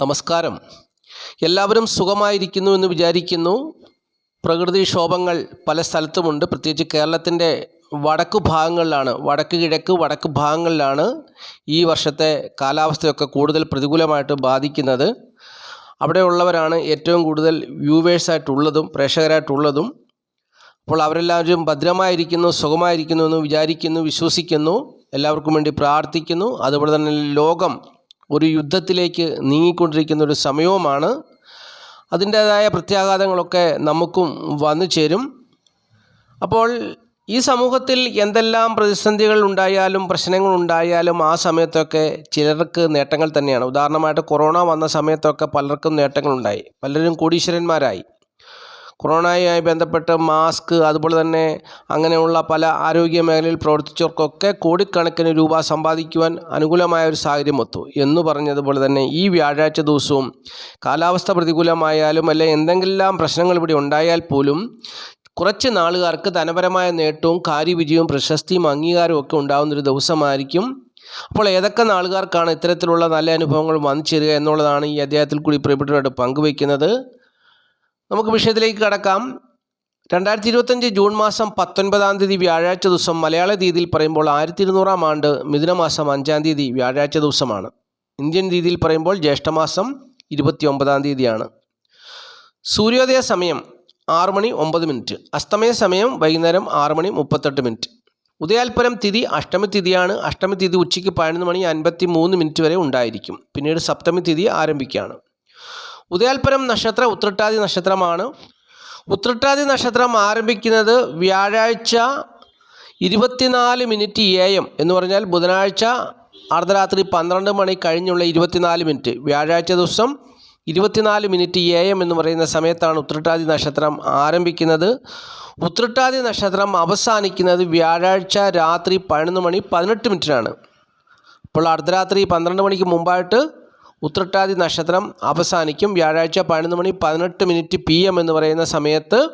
നമസ്കാരം. എല്ലാവരും സുഖമായിരിക്കുന്നു എന്ന് വിചാരിക്കുന്നു. പ്രകൃതി പ്രകൃതിക്ഷോഭങ്ങൾ പല സ്ഥലത്തുമുണ്ട്. പ്രത്യേകിച്ച് കേരളത്തിന്റെ വടക്ക് ഭാഗങ്ങളിലാണ് വടക്ക് കിഴക്ക് വടക്ക് ഭാഗങ്ങളിലാണ് ഈ വർഷത്തെ കാലാവസ്ഥയൊക്കെ കൂടുതൽ പ്രതികൂലമായിട്ട് ബാധിക്കുന്നത്. അവിടെയുള്ളവരാണ് ഏറ്റവും കൂടുതൽ വ്യൂവേഴ്സായിട്ടുള്ളതും പ്രേക്ഷകരായിട്ടുള്ളതും. അപ്പോൾ അവരെല്ലാവരും ഭദ്രമായിരിക്കുന്നു സുഖമായിരിക്കുന്നു എന്ന് വിചാരിക്കുന്നു വിശ്വസിക്കുന്നു. എല്ലാവർക്കും വേണ്ടി പ്രാർത്ഥിക്കുന്നു. അതുപോലെ തന്നെ ലോകം ഒരു യുദ്ധത്തിലേക്ക് നീങ്ങിക്കൊണ്ടിരിക്കുന്ന ഒരു സമയവുമാണ്. അതിന്റേതായ പ്രത്യാഘാതങ്ങളൊക്കെ നമുക്കും വന്നു ചേരും. അപ്പോൾ ഈ സമൂഹത്തിൽ എന്തെല്ലാം പ്രതിസന്ധികൾ ഉണ്ടായാലും പ്രശ്നങ്ങൾ ഉണ്ടായാലും ആ സമയത്തൊക്കെ ചിലർക്ക് നേട്ടങ്ങൾ തന്നെയാണ്. ഉദാഹരണമായിട്ട് കൊറോണ വന്ന സമയത്തൊക്കെ പലർക്കും നേട്ടങ്ങളുണ്ടായി. പലരും കോടീശ്വരന്മാരായി. കൊറോണയുമായി ബന്ധപ്പെട്ട് മാസ്ക് അതുപോലെ തന്നെ അങ്ങനെയുള്ള പല ആരോഗ്യ മേഖലയിൽ പ്രവർത്തിച്ചവർക്കൊക്കെ കോടിക്കണക്കിന് രൂപ സമ്പാദിക്കുവാൻ അനുകൂലമായ ഒരു സാഹചര്യം ഒത്തു എന്ന് പറഞ്ഞതുപോലെ തന്നെ ഈ വ്യാഴാഴ്ച ദിവസവും കാലാവസ്ഥ പ്രതികൂലമായാലും അല്ലെ എന്തെങ്കിലും പ്രശ്നങ്ങൾ ഇവിടെ ഉണ്ടായാൽ പോലും കുറച്ച് നാളുകാർക്ക് ധനപരമായ നേട്ടവും കാര്യവിജയവും പ്രശസ്തിയും അംഗീകാരവും ഒക്കെ ഉണ്ടാകുന്നൊരു ദിവസമായിരിക്കും. അപ്പോൾ ഏതൊക്കെ നാളുകാർക്കാണ് ഇത്തരത്തിലുള്ള നല്ല അനുഭവങ്ങൾ വന്നു ചേരുക എന്നുള്ളതാണ് ഈ അദ്ദേഹത്തിൽ കൂടി പ്രിയപ്പെട്ടവരായിട്ട് പങ്കുവയ്ക്കുന്നത്. നമുക്ക് വിഷയത്തിലേക്ക് കടക്കാം. രണ്ടായിരത്തി ഇരുപത്തഞ്ച് ജൂൺ മാസം പത്തൊൻപതാം തീയതി വ്യാഴാഴ്ച ദിവസം മലയാള രീതിയിൽ പറയുമ്പോൾ ആയിരത്തി ഇരുന്നൂറാം ആണ്ട് മിഥുനമാസം അഞ്ചാം തീയതി വ്യാഴാഴ്ച ദിവസമാണ്. ഇന്ത്യൻ രീതിയിൽ പറയുമ്പോൾ ജ്യേഷ്ഠമാസം ഇരുപത്തി ഒമ്പതാം തീയതിയാണ്. സൂര്യോദയ സമയം ആറ് മണി ഒമ്പത് മിനിറ്റ്. അസ്തമയ സമയം വൈകുന്നേരം ആറ് മണി മുപ്പത്തെട്ട് മിനിറ്റ്. ഉദയാൽപരം തിഥി അഷ്ടമി തിഥിയാണ്. അഷ്ടമി തിഥി ഉച്ചയ്ക്ക് പതിനൊന്ന് മണി അൻപത്തി മൂന്ന് മിനിറ്റ് വരെ ഉണ്ടായിരിക്കും. പിന്നീട് സപ്തമി തിഥി ആരംഭിക്കുകയാണ്. ഉദയാൽപരം നക്ഷത്രം ഉത്രട്ടാതി നക്ഷത്രമാണ്. ഉത്രട്ടാതി നക്ഷത്രം ആരംഭിക്കുന്നത് വ്യാഴാഴ്ച ഇരുപത്തിനാല് മിനിറ്റ് എ എം എന്ന് പറഞ്ഞാൽ ബുധനാഴ്ച അർദ്ധരാത്രി പന്ത്രണ്ട് മണി കഴിഞ്ഞുള്ള ഇരുപത്തിനാല് മിനിറ്റ്. വ്യാഴാഴ്ച ദിവസം ഇരുപത്തിനാല് മിനിറ്റ് എ എം എന്ന് പറയുന്ന സമയത്താണ് ഉത്രട്ടാതി നക്ഷത്രം ആരംഭിക്കുന്നത്. ഉത്രട്ടാതി നക്ഷത്രം അവസാനിക്കുന്നത് വ്യാഴാഴ്ച രാത്രി പതിനൊന്ന് മണി പതിനെട്ട് മിനിറ്റിനാണ്. അപ്പോൾ അർദ്ധരാത്രി പന്ത്രണ്ട് മണിക്ക് മുമ്പായിട്ട് ഉത്രട്ടാതി നക്ഷത്രം അവസാനിക്കും. വ്യാഴാഴ്ച പതിനൊന്ന് മണി പതിനെട്ട് മിനിറ്റ് പി എം എന്ന് പറയുന്ന സമയത്ത്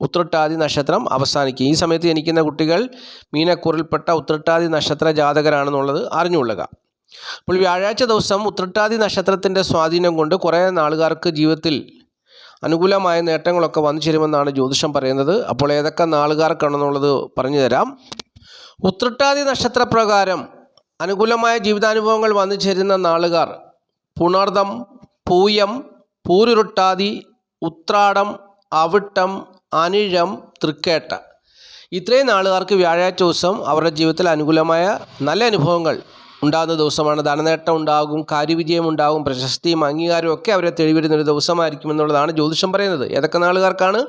ഉത്രട്ടാതി നക്ഷത്രം അവസാനിക്കും. ഈ സമയത്ത് ജനിക്കുന്ന കുട്ടികൾ മീനക്കൂറിൽപ്പെട്ട ഉത്രട്ടാതി നക്ഷത്ര ജാതകരാണെന്നുള്ളത് അറിഞ്ഞുകൊള്ളുക. അപ്പോൾ വ്യാഴാഴ്ച ദിവസം ഉത്രട്ടാതി നക്ഷത്രത്തിന്റെ സ്വാധീനം കൊണ്ട് കുറേ നാളുകാർക്ക് ജീവിതത്തിൽ അനുകൂലമായ നേട്ടങ്ങളൊക്കെ വന്നു ചേരുമെന്നാണ് ജ്യോതിഷം പറയുന്നത്. അപ്പോൾ ഏതൊക്കെ നാളുകാർക്കാണെന്നുള്ളത് പറഞ്ഞു തരാം. ഉത്രട്ടാതി നക്ഷത്രപ്രകാരം അനുകൂലമായ ജീവിതാനുഭവങ്ങൾ വന്നു ചേരുന്ന നാളുകാർ പുണർദം പൂയം പൂരുരുട്ടാതി ഉത്രാടം അവിട്ടം അനിഴം തൃക്കേട്ട. ഇത്രയും നാളുകാർക്ക് വ്യാഴാഴ്ച ദിവസം അവരുടെ ജീവിതത്തിൽ അനുകൂലമായ നല്ല അനുഭവങ്ങൾ ഉണ്ടാകുന്ന ദിവസമാണ്. ധനനേട്ടം ഉണ്ടാകും കാര്യവിജയം ഉണ്ടാകും പ്രശസ്തിയും അംഗീകാരവും ഒക്കെ അവരെ തെളിവരുന്ന ഒരു ദിവസമായിരിക്കും എന്നുള്ളതാണ് ജ്യോതിഷം പറയുന്നത്. ഏതൊക്കെ നാളുകാർക്കാണ്?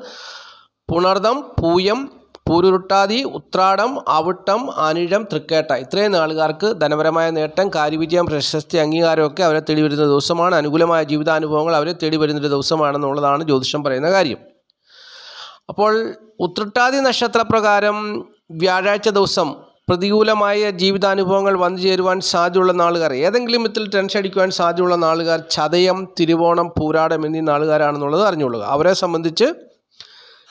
പുണർദം പൂയം പൂരുരുട്ടാതി ഉത്രാടം അവിട്ടം അനിഴം തൃക്കേട്ട. ഇത്രയും നാളുകാർക്ക് ധനപരമായ നേട്ടം കാര്യവിജയം പ്രശസ്തി അംഗീകാരമൊക്കെ അവരെ തേടി വരുന്ന ദിവസമാണ്. അനുകൂലമായ ജീവിതാനുഭവങ്ങൾ അവരെ തേടി വരുന്നൊരു ദിവസമാണെന്നുള്ളതാണ് ജ്യോതിഷം പറയുന്ന കാര്യം. അപ്പോൾ ഉത്രട്ടാതി നക്ഷത്രപ്രകാരം വ്യാഴാഴ്ച ദിവസം പ്രതികൂലമായ ജീവിതാനുഭവങ്ങൾ വന്നു ചേരുവാൻ സാധ്യതയുള്ള നാളുകാർ ഏതെങ്കിലും വിധത്തിൽ ടെൻഷൻ അടിക്കുവാൻ സാധ്യതയുള്ള നാളുകാർ ചതയം തിരുവോണം പൂരാടം എന്നീ നാളുകാരാണെന്നുള്ളത് അറിഞ്ഞുകൊള്ളുക. അവരെ സംബന്ധിച്ച്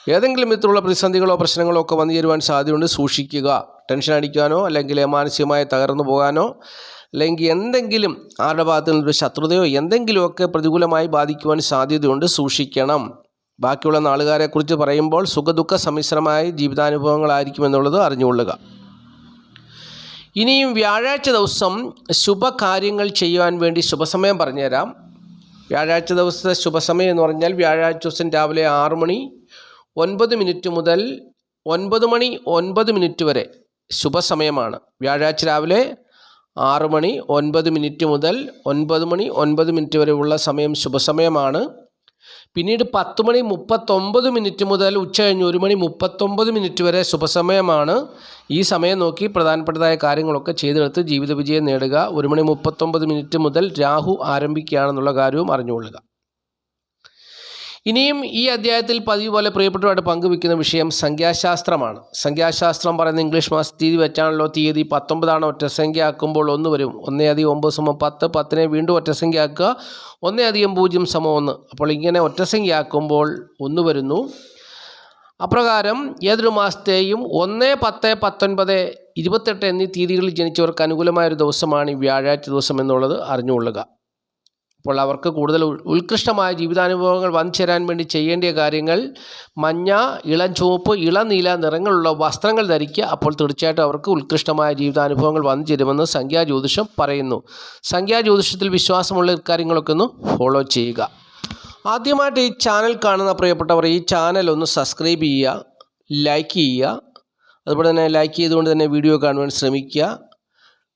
ഏതെങ്കിലും വിധത്തിലുള്ള പ്രതിസന്ധികളോ പ്രശ്നങ്ങളോ ഒക്കെ വന്നു ചേരുവാൻ സാധ്യതയുണ്ട്. സൂക്ഷിക്കുക. ടെൻഷൻ അടിക്കാനോ അല്ലെങ്കിൽ മാനസികമായി തകർന്നു പോകാനോ അല്ലെങ്കിൽ എന്തെങ്കിലും ആരുടെ ഭാഗത്തു നിന്നൊരു ശത്രുതയോ എന്തെങ്കിലുമൊക്കെ പ്രതികൂലമായി ബാധിക്കുവാൻ സാധ്യതയുണ്ട്. സൂക്ഷിക്കണം. ബാക്കിയുള്ള നാളുകാരെക്കുറിച്ച് പറയുമ്പോൾ സുഖദുഃഖ സമ്മിശ്രമായ ജീവിതാനുഭവങ്ങളായിരിക്കും എന്നുള്ളത് അറിഞ്ഞുകൊള്ളുക. ഇനിയും വ്യാഴാഴ്ച ദിവസം ശുഭകാര്യങ്ങൾ ചെയ്യുവാൻ വേണ്ടി ശുഭസമയം പറഞ്ഞുതരാം. വ്യാഴാഴ്ച ദിവസത്തെ ശുഭസമയം എന്ന് പറഞ്ഞാൽ വ്യാഴാഴ്ച ദിവസം രാവിലെ ആറു മണി ഒൻപത് മിനിറ്റ് മുതൽ ഒൻപത് മണി ഒൻപത് മിനിറ്റ് വരെ ശുഭസമയമാണ്. വ്യാഴാഴ്ച രാവിലെ ആറു മണി ഒൻപത് മിനിറ്റ് മുതൽ ഒൻപത് മണി ഒൻപത് മിനിറ്റ് വരെ ഉള്ള സമയം ശുഭസമയമാണ്. പിന്നീട് പത്ത് മണി മുപ്പത്തൊമ്പത് മിനിറ്റ് മുതൽ ഉച്ച കഴിഞ്ഞ് ഒരു മണി മുപ്പത്തൊമ്പത് മിനിറ്റ് വരെ ശുഭസമയമാണ്. ഈ സമയം നോക്കി പ്രധാനപ്പെട്ടതായ കാര്യങ്ങളൊക്കെ ചെയ്തെടുത്ത് ജീവിത വിജയം നേടുക. ഒരു മണി മുപ്പത്തൊമ്പത് മിനിറ്റ് മുതൽ രാഹു ആരംഭിക്കുകയാണെന്നുള്ള കാര്യവും അറിഞ്ഞുകൊള്ളുക. ഇനിയും ഈ അധ്യായത്തിൽ പതിവ് പോലെ പ്രിയപ്പെട്ടവരായിട്ട് പങ്കുവെക്കുന്ന വിഷയം സംഖ്യാശാസ്ത്രമാണ്. സംഖ്യാശാസ്ത്രം പറയുന്ന ഇംഗ്ലീഷ് മാസ തീയതി വെച്ചാണല്ലോ തീയതി. പത്തൊമ്പതാണ് ഒറ്റസംഖ്യ ആക്കുമ്പോൾ ഒന്ന് വരും. ഒന്നേ അധികം ഒമ്പത് സമം പത്ത് പത്തിനെ വീണ്ടും ഒറ്റസംഖ്യ ആക്കുക. ഒന്നേ അധികം പൂജ്യം സമം ഒന്ന്. അപ്പോൾ ഇങ്ങനെ ഒറ്റസംഖ്യ ആക്കുമ്പോൾ ഒന്ന് വരുന്നു. അപ്രകാരം ഏതൊരു മാസത്തെയും ഒന്ന് പത്ത് പത്തൊൻപത് ഇരുപത്തെട്ട് എന്നീ തീയതികളിൽ ജനിച്ചവർക്ക് അനുകൂലമായൊരു ദിവസമാണ് ഈ വ്യാഴാഴ്ച ദിവസം എന്നുള്ളത് അറിഞ്ഞുകൊള്ളുക. അപ്പോൾ അവർക്ക് കൂടുതൽ ഉത്കൃഷ്ടമായ ജീവിതാനുഭവങ്ങൾ വന്നു ചേരാൻ വേണ്ടി ചെയ്യേണ്ട കാര്യങ്ങൾ മഞ്ഞ ഇളം ചുവപ്പ് ഇളനീല നിറങ്ങളുള്ള വസ്ത്രങ്ങൾ ധരിക്കുക. അപ്പോൾ തീർച്ചയായിട്ടും അവർക്ക് ഉത്കൃഷ്ടമായ ജീവിതാനുഭവങ്ങൾ വന്നു ചേരുമെന്ന് സംഖ്യാ ജ്യോതിഷം പറയുന്നു. സംഖ്യാ ജ്യോതിഷത്തിൽ വിശ്വാസമുള്ള കാര്യങ്ങളൊക്കെ ഒന്ന് ഫോളോ ചെയ്യുക. ആദ്യമായിട്ട് ഈ ചാനൽ കാണുന്ന പ്രിയപ്പെട്ടവർ ഈ ചാനൽ ഒന്ന് സബ്സ്ക്രൈബ് ചെയ്യുക ലൈക്ക് ചെയ്യുക. അതുപോലെ തന്നെ ലൈക്ക് ചെയ്തുകൊണ്ട് തന്നെ വീഡിയോ കാണുവാൻ ശ്രമിക്കുക.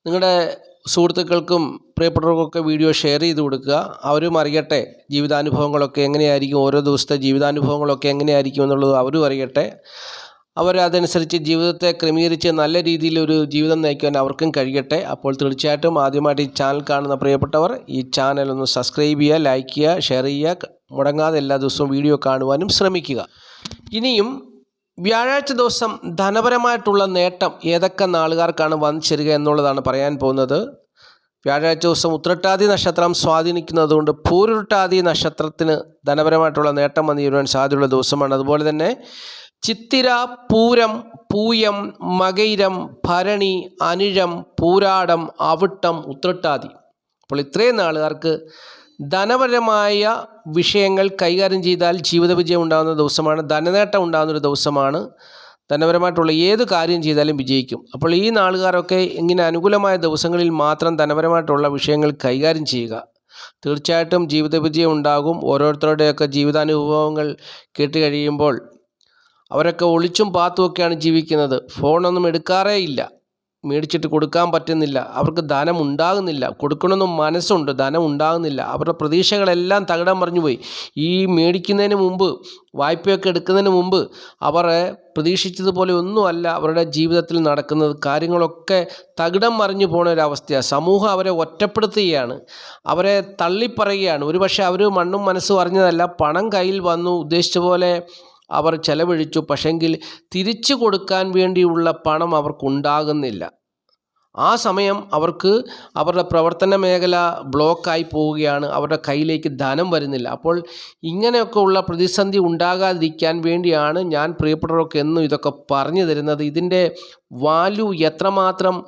നിങ്ങളുടെ സുഹൃത്തുക്കൾക്കും പ്രിയപ്പെട്ടവർക്കൊക്കെ വീഡിയോ ഷെയർ ചെയ്ത് കൊടുക്കുക. അവരും അറിയട്ടെ ജീവിതാനുഭവങ്ങളൊക്കെ എങ്ങനെയായിരിക്കും ഓരോ ദിവസത്തെ ജീവിതാനുഭവങ്ങളൊക്കെ എങ്ങനെയായിരിക്കും എന്നുള്ളത് അവരും അറിയട്ടെ. അവരതനുസരിച്ച് ജീവിതത്തെ ക്രമീകരിച്ച് നല്ല രീതിയിലൊരു ജീവിതം നയിക്കാൻ അവർക്കും കഴിയട്ടെ. അപ്പോൾ തീർച്ചയായിട്ടും ആദ്യമായിട്ട് ഈ ചാനൽ കാണുന്ന പ്രിയപ്പെട്ടവർ ഈ ചാനൽ ഒന്ന് സബ്സ്ക്രൈബ് ചെയ്യുക ലൈക്ക് ചെയ്യുക ഷെയർ ചെയ്യുക മുടങ്ങാതെ എല്ലാ ദിവസവും വീഡിയോ കാണുവാനും ശ്രമിക്കുക. ഇനിയും വ്യാഴാഴ്ച ദിവസം ധനപരമായിട്ടുള്ള നേട്ടം ഏതൊക്കെ നാളുകാർക്കാണ് വന്നിച്ചേരുക ചേരുക എന്നുള്ളതാണ് പറയാൻ പോകുന്നത്. വ്യാഴാഴ്ച ദിവസം ഉത്രട്ടാതി നക്ഷത്രം സ്വാധീനിക്കുന്നതുകൊണ്ട് പൂരുട്ടാതി നക്ഷത്രത്തിന് ധനപരമായിട്ടുള്ള നേട്ടം വന്നു ചേരുവാൻ സാധ്യതയുള്ള ദിവസമാണ്. അതുപോലെ തന്നെ ചിത്തിര പൂരം പൂയം മകൈരം ഭരണി അനിഴം പൂരാടം അവിട്ടം ഉത്രട്ടാതി. അപ്പോൾ ഇത്രയും നാളുകാർക്ക് ധനപരമായ വിഷയങ്ങൾ കൈകാര്യം ചെയ്താൽ ജീവിത വിജയം ഉണ്ടാകുന്ന ദിവസമാണ്. ധനനേട്ടം ഉണ്ടാകുന്ന ഒരു ദിവസമാണ്. ധനപരമായിട്ടുള്ള ഏത് കാര്യം ചെയ്താലും വിജയിക്കും. അപ്പോൾ ഈ നാളുകാരൊക്കെ ഇങ്ങനെ അനുകൂലമായ ദിവസങ്ങളിൽ മാത്രം ധനപരമായിട്ടുള്ള വിഷയങ്ങൾ കൈകാര്യം ചെയ്യുക. തീർച്ചയായിട്ടും ജീവിത വിജയം ഉണ്ടാകും. ഓരോരുത്തരുടെയൊക്കെ ജീവിതാനുഭവങ്ങൾ കേട്ട് കഴിയുമ്പോൾ അവരൊക്കെ ഒളിച്ചും പാത്തുമൊക്കെയാണ് ജീവിക്കുന്നത്. ഫോണൊന്നും എടുക്കാറേ ഇല്ല മേടിച്ചിട്ട് കൊടുക്കാൻ പറ്റുന്നില്ല. അവർക്ക് ധനം ഉണ്ടാകുന്നില്ല. കൊടുക്കണമെന്ന് മനസ്സുണ്ട്. ധനം ഉണ്ടാകുന്നില്ല. അവരുടെ പ്രതീക്ഷകളെല്ലാം തകിടം പറഞ്ഞു പോയി. ഈ മേടിക്കുന്നതിന് മുമ്പ് വായ്പയൊക്കെ എടുക്കുന്നതിന് മുമ്പ് അവരെ പ്രതീക്ഷിച്ചതുപോലെ ഒന്നുമല്ല അവരുടെ ജീവിതത്തിൽ നടക്കുന്നത്. കാര്യങ്ങളൊക്കെ തകിടം മറിഞ്ഞു പോണ ഒരവസ്ഥയാണ് സമൂഹം അവരെ ഒറ്റപ്പെടുത്തുകയാണ്. അവരെ തള്ളിപ്പറയുകയാണ്. ഒരുപക്ഷെ അവർ മണ്ണും മനസ്സും അറിഞ്ഞതല്ല. പണം കയ്യിൽ വന്നു ഉദ്ദേശിച്ച പോലെ അവർ ചെലവഴിച്ചു. പക്ഷെങ്കിൽ തിരിച്ചു കൊടുക്കാൻ വേണ്ടിയുള്ള പണം അവർക്കുണ്ടാകുന്നില്ല. ആ സമയം അവർക്ക് അവരുടെ പ്രവർത്തന മേഖല ബ്ലോക്കായി പോവുകയാണ്. അവരുടെ കയ്യിലേക്ക് ധനം വരുന്നില്ല. അപ്പോൾ ഇങ്ങനെയൊക്കെ ഉള്ള പ്രതിസന്ധി ഉണ്ടാകാതിരിക്കാൻ വേണ്ടിയാണ് ഞാൻ പ്രിയപ്പെട്ടവർക്ക് എന്നും ഇതൊക്കെ പറഞ്ഞു തരുന്നത്. ഇതിന്റെ വാല്യൂ എത്രമാത്രം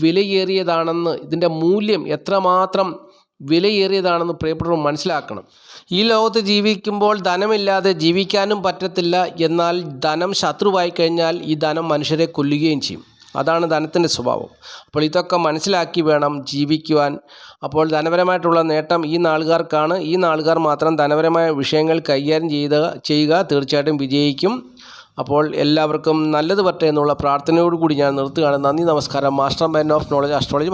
വിലയേറിയതാണെന്ന് ഇതിന്റെ മൂല്യം എത്രമാത്രം വിലയേറിയതാണെന്ന് പ്രിയപ്പെട്ടവർ മനസ്സിലാക്കണം. ഈ ലോകത്ത് ജീവിക്കുമ്പോൾ ധനമില്ലാതെ ജീവിക്കാനും പറ്റത്തില്ല എന്നാൽ ധനം ശത്രുവായി കഴിഞ്ഞാൽ ഈ ധനം മനുഷ്യരെ കൊല്ലുകയും ചെയ്യും. അതാണ് ധനത്തിന്റെ സ്വഭാവം. അപ്പോൾ ഇതൊക്കെ മനസ്സിലാക്കി വേണം ജീവിക്കുവാൻ. അപ്പോൾ ധനപരമായിട്ടുള്ള നേട്ടം ഈ നാളുകാർക്കാണ്. ഈ നാളുകാർ മാത്രം ധനപരമായ വിഷയങ്ങൾ കൈകാര്യം ചെയ്ത് ചെയ്യുക തീർച്ചയായിട്ടും വിജയിക്കും. അപ്പോൾ എല്ലാവർക്കും നല്ലത് പറ്റേ എന്നുള്ള പ്രാർത്ഥനയോടുകൂടി ഞാൻ നിർത്തുകയാണ്. നന്ദി നമസ്കാരം. Master man of knowledge astrology